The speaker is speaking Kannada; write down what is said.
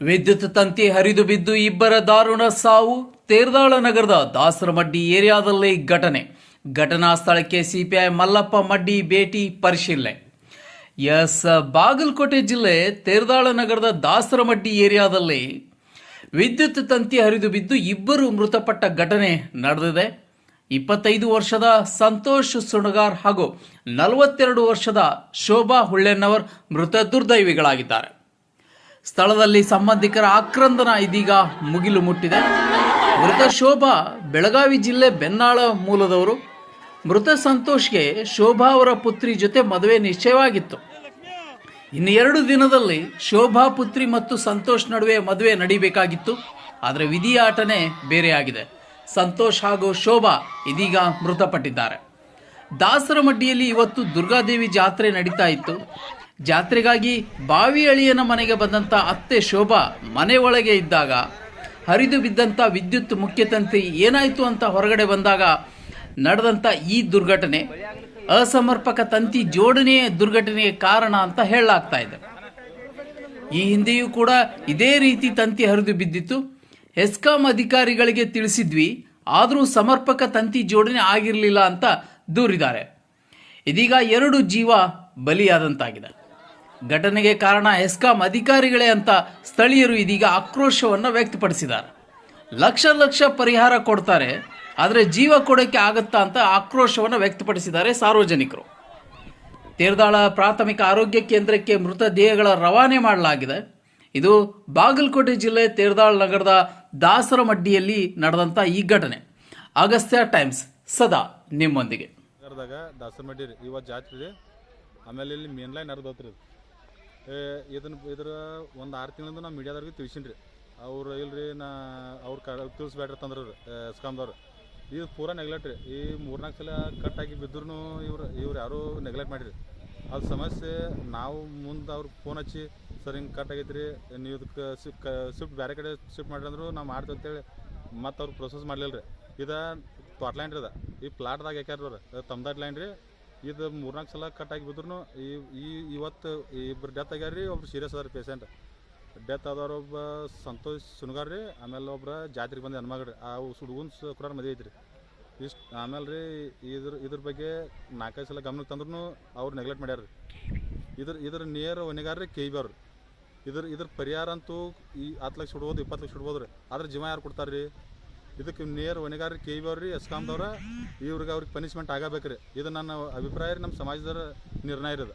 ವಿದ್ಯುತ್ ತಂತಿ ಹರಿದು ಬಿದ್ದು ಇಬ್ಬರ ದಾರುಣ ಸಾವು ತೇರ್ದಾಳ ನಗರದ ದಾಸರಮಡ್ಡಿ ಏರಿಯಾದಲ್ಲಿ ಘಟನೆ. ಘಟನಾ ಸ್ಥಳಕ್ಕೆ ಸಿಪಿಐ ಮಲ್ಲಪ್ಪ ಮಡ್ಡಿ ಭೇಟಿ ಪರಿಶೀಲನೆ. ಎಸ್. ಬಾಗಲಕೋಟೆ ಜಿಲ್ಲೆ ತೇರ್ದಾಳ ನಗರದ ದಾಸರಮಡ್ಡಿ ಏರಿಯಾದಲ್ಲಿ ವಿದ್ಯುತ್ ತಂತಿ ಹರಿದು ಬಿದ್ದು ಇಬ್ಬರು ಮೃತಪಟ್ಟ ಘಟನೆ ನಡೆದಿದೆ. ಇಪ್ಪತ್ತೈದು ವರ್ಷದ ಸಂತೋಷ್ ಸುಣಗಾರ್ ಹಾಗೂ ನಲವತ್ತೆರಡು ವರ್ಷದ ಶೋಭಾ ಹುಳ್ಳೆನ್ನವರ್ ಮೃತ ದುರ್ದೈವಿಗಳಾಗಿದ್ದಾರೆ. ಸ್ಥಳದಲ್ಲಿ ಸಂಬಂಧಿಕರ ಆಕ್ರಂದನ ಇದೀಗ ಮುಗಿಲು ಮುಟ್ಟಿದೆ. ಮೃತ ಶೋಭಾ ಬೆಳಗಾವಿ ಜಿಲ್ಲೆ ಬೆನ್ನಾಳ ಮೂಲದವರು. ಮೃತ ಸಂತೋಷ್ಗೆ ಶೋಭಾ ಅವರ ಪುತ್ರಿ ಜೊತೆ ಮದುವೆ ನಿಶ್ಚಯವಾಗಿತ್ತು. ಇನ್ನು ಎರಡು ದಿನದಲ್ಲಿ ಶೋಭಾ ಪುತ್ರಿ ಮತ್ತು ಸಂತೋಷ್ ನಡುವೆ ಮದುವೆ ನಡೀಬೇಕಾಗಿತ್ತು. ಆದರೆ ವಿಧಿ ಆಟನೇ ಬೇರೆಯಾಗಿದೆ. ಸಂತೋಷ್ ಹಾಗೂ ಶೋಭಾ ಇದೀಗ ಮೃತಪಟ್ಟಿದ್ದಾರೆ. ದಾಸರಮಡ್ಡಿಯಲ್ಲಿ ಇವತ್ತು ದುರ್ಗಾದೇವಿ ಜಾತ್ರೆ ನಡೀತಾ ಇತ್ತು. ಜಾತ್ರೆಗಾಗಿ ಬಾವಿ ಅಳಿಯನ ಮನೆಗೆ ಬಂದಂಥ ಅತ್ತೆ ಶೋಭಾ ಮನೆ ಒಳಗೆ ಇದ್ದಾಗ ಹರಿದು ಬಿದ್ದಂಥ ವಿದ್ಯುತ್ ಮುಖ್ಯ ತಂತಿ ಏನಾಯಿತು ಅಂತ ಹೊರಗಡೆ ಬಂದಾಗ ನಡೆದಂಥ ಈ ದುರ್ಘಟನೆ ಅಸಮರ್ಪಕ ತಂತಿ ಜೋಡಣೆಯೇ ದುರ್ಘಟನೆಗೆ ಕಾರಣ ಅಂತ ಹೇಳಲಾಗ್ತಾ ಇದೆ. ಈ ಹಿಂದೆಯೂ ಕೂಡ ಇದೇ ರೀತಿ ತಂತಿ ಹರಿದು ಬಿದ್ದಿತ್ತು. ಹೆಸ್ಕಾಂ ಅಧಿಕಾರಿಗಳಿಗೆ ತಿಳಿಸಿದ್ವಿ, ಆದರೂ ಸಮರ್ಪಕ ತಂತಿ ಜೋಡಣೆ ಆಗಿರಲಿಲ್ಲ ಅಂತ ದೂರಿದ್ದಾರೆ. ಇದೀಗ ಎರಡು ಜೀವ ಬಲಿಯಾದಂತಾಗಿದೆ. ಘಟನೆಗೆ ಕಾರಣ ಎಸ್ಕಾಂ ಅಧಿಕಾರಿಗಳೇ ಅಂತ ಸ್ಥಳೀಯರು ಇದೀಗ ಆಕ್ರೋಶವನ್ನು ವ್ಯಕ್ತಪಡಿಸಿದ್ದಾರೆ. ಲಕ್ಷ ಲಕ್ಷ ಪರಿಹಾರ ಕೊಡ್ತಾರೆ, ಆದರೆ ಜೀವ ಕೊಡೋಕ್ಕೆ ಆಗತ್ತಾ ಅಂತ ಆಕ್ರೋಶವನ್ನು ವ್ಯಕ್ತಪಡಿಸಿದ್ದಾರೆ ಸಾರ್ವಜನಿಕರು. ತೇರ್ದಾಳ ಪ್ರಾಥಮಿಕ ಆರೋಗ್ಯ ಕೇಂದ್ರಕ್ಕೆ ಮೃತದೇಹಗಳ ರವಾನೆ ಮಾಡಲಾಗಿದೆ. ಇದು ಬಾಗಲಕೋಟೆ ಜಿಲ್ಲೆ ತೇರ್ದಾಳ ನಗರದ ದಾಸರಮಡ್ಡಿಯಲ್ಲಿ ನಡೆದಂಥ ಈ ಘಟನೆ. ಅಗಸ್ತ್ಯ ಟೈಮ್ಸ್, ಸದಾ ನಿಮ್ಮೊಂದಿಗೆ. ದಾಸರಮಡ್ಡಿ ಇವತ್ತು ಜಾತ್ರೆ ಆಮೇಲೆ ಇಲ್ಲಿ ಮೇನ್ ಲೈನ್ ಇದನ್ನ ಇದ್ರ ಒಂದು ಆರು ತಿಂಗಳಿಂದ ನಾವು ಮೀಡಿಯಾದವ್ರಿಗೆ ತಿಳಿಸಿನಿ ರೀ ಅವ್ರು ಇಲ್ರಿ, ನಾ ಅವ್ರು ಕ ತಿಳಿಸ್ಬೇಡ್ರಿ ತಂದ್ರು ಸ್ಕಾಮ್ದವ್ರು ಇದು ಪೂರಾ ನೆಗ್ಲೆಕ್ಟ್ ರೀ. ಈ ಮೂರ್ನಾಲ್ಕು ಸಲ ಕಟ್ ಆಗಿ ಬಿದ್ದರೂ ಇವ್ರು ಇವ್ರು ಯಾರೂ ನೆಗ್ಲೆಕ್ಟ್ ಮಾಡಿರಿ. ಅದು ಸಮಸ್ಯೆ ನಾವು ಮುಂದೆ ಅವ್ರಿಗೆ ಫೋನ್ ಹಚ್ಚಿ, ಸರ್, ಹಿಂಗೆ ಕಟ್ ಆಗೈತೆ ರೀ ನೀವು ಇದಕ್ಕೆ ಶಿಫ್ಟ್ ಬೇರೆ ಕಡೆ ಶಿಫ್ಟ್ ಮಾಡ್ರಿ ಅಂದ್ರು ನಾವು ಮಾಡ್ತೀವಿ ಅಂತೇಳಿ ಮತ್ತು ಅವ್ರು ಪ್ರೊಸೆಸ್ ಮಾಡಲಿಲ್ಲ ರೀ ಇದು ತ್ವಾಟ್ ಲೈನ್ ರೀ ಅದ. ಈ ಪ್ಲಾಟ್ದಾಗ ಯಾಕ್ಯಾರ ತಮ್ದಾಟ್ ಲೈನ್ ರೀ. ಇದು ಮೂರ್ನಾಲ್ಕು ಸಲ ಕಟ್ ಆಗಿ ಬಿದ್ರು ಈ ಈ, ಇವತ್ತು ಇಬ್ರು ಡೆತ್ ಆಗ್ಯಾರ ರೀ, ಒಬ್ರು ಸೀರಿಯಸ್ ಅದಾರ ಪೇಷಂಟ್ ಡೆತ್ ಆದವ್ರು ಒಬ್ಬ ಸಂತೋಷ್ ಸುನಗಾರ್ ರೀ, ಆಮೇಲೆ ಒಬ್ರ ಜಾತ್ರೆಗೆ ಬಂದು ಹೆಣ್ಮಗ್ಳು ರೀ. ಆ ಹುಡುಗನ್ ಕುರಾರ್ ಮದುವೆ ಐತ್ರಿ. ಇಷ್ಟು, ಆಮೇಲೆ ರೀ ಇದ್ರ ಇದ್ರ ಬಗ್ಗೆ ನಾಲ್ಕೈದು ಸಲ ಗಮನಕ್ಕೆ ತಂದ್ರು ಅವ್ರು ನೆಗ್ಲೆಕ್ಟ್ ಮಾಡ್ಯಾರ ರೀ. ಇದ್ರ ಇದ್ರ ನಿಯರ್ ಹೊಣೆಗಾರ ರೀ ಕೆ ಬಿ ಅವ್ರು. ಇದ್ರ ಇದ್ರ ಪರಿಹಾರ ಅಂತೂ ಈ ಹತ್ತು ಲಕ್ಷ ಇಡ್ಬೋದು ಇಪ್ಪತ್ತು ಲಕ್ಷ ಇಡ್ಬೋದು ಆದ್ರೆ ಜೀವ ಯಾರು ಕೊಡ್ತಾರೆ ರೀ? ಇದಕ್ಕೆ ನೇರ ಹೊಣೆಗಾರ ಕೆ ಬಿ ಅವ್ರಿ ಎಸ್ಕಾಮ್ದವ್ರ ಇವ್ರಿಗೆ ಅವ್ರಿಗೆ ಪನಿಷ್ಮೆಂಟ್ ಆಗಬೇಕ್ರಿ. ಇದು ನನ್ನ ಅಭಿಪ್ರಾಯ ನಮ್ಮ ಸಮಾಜದ ನಿರ್ಣಯ ಇರೋದು